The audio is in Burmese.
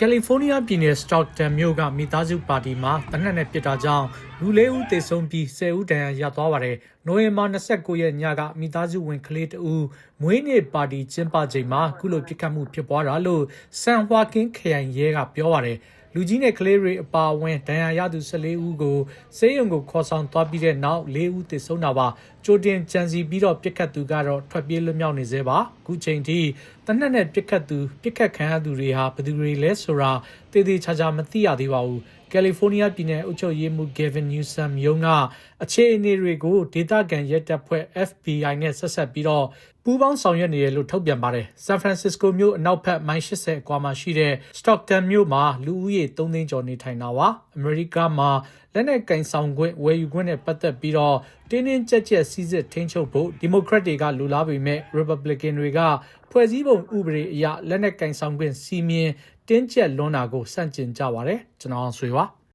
ကယ်လီဖိုးနီးယားပြည်နယ်စတောက်တန်မြို့ကမိသားစုပါတီမှာတနက်နဲ့ပြစ်တာကြောင့်လူလေးဦးသေဆုံးပြီး10ဦးဒဏ်ရာရသွားပါတယ်။နိုဝင်ဘာ29ရက်ညကမိသားစုဝင်ကလေးတဦးမွေးနေ့ပါတီကျင်းပချိန်မှာခုလိုပြစ်ခတ်မှုဖြစ်ပွားတာလို့ဆန်ဟွာကင်းခရိုင်ရဲကပြောပါတယ်။ လူကြီးနဲ့ကလေးတွေအပါအဝင်ဒဏ်ရာရသူ14ဦးကိုစေယုံကိုခေါ်ဆောင်သွားပြီးတဲ့နောက်၄ဦးသေဆုံးတာပါကြိုတင်ကြံစီပြီးတော့ပြစ်ခတ်သူကတော့ထွက်ပြေးလွတ်မြောက်နေသေးပါအခုချိန်ထိတနက်နဲ့ပြစ်ခတ်သူပြစ်ခတ်ခံရသူတွေဟာဘယ်သူတွေလဲဆိုတာတည်တည်ချာချာမသိရသေးပါဘူးကယ်လီဖိုးနီးယားပြည်နယ်အုပ်ချုပ်ရေးမှူး Gavin Newsom ရုံးကအခြေအနေတွေကိုဒေသခံရဲတပ်ဖွဲ့ FBI နဲ့ဆက်ဆက်ပြီးတော့ပူးပေါင်းဆောင်ရွက်နေတယ်လို့ထုတ်ပြန်ပါတယ်။ San Francisco မြို့အနောက်ဘက်မိုင်80အကွာမှာရှိတဲ့ Stockton မြို့မှာလူဦးရေ3သိန်းကျော်နေထိုင်တာပါ။အမေရိကမှာလက်နက်ကင်ဆောင်ခွင့်ဝယ်ယူခွင့်နဲ့ပတ်သက်ပြီးတော့တင်းတင်းကြပ်ကြပ်စီစစ်ထိန်းချုပ်ဖို့ဒီမိုကရက်တွေကလူလားပေမဲ့ Republican တွေကဖွဲ့စည်းပုံဥပဒေအရလက်နက်ကင်ဆောင်ခွင့်စီမင်း တင်းကျပ်လွန်းတာကိုစန့်ကျင်ကြပါတယ်။ကျွန်တော်အောင်ဆွေပါ။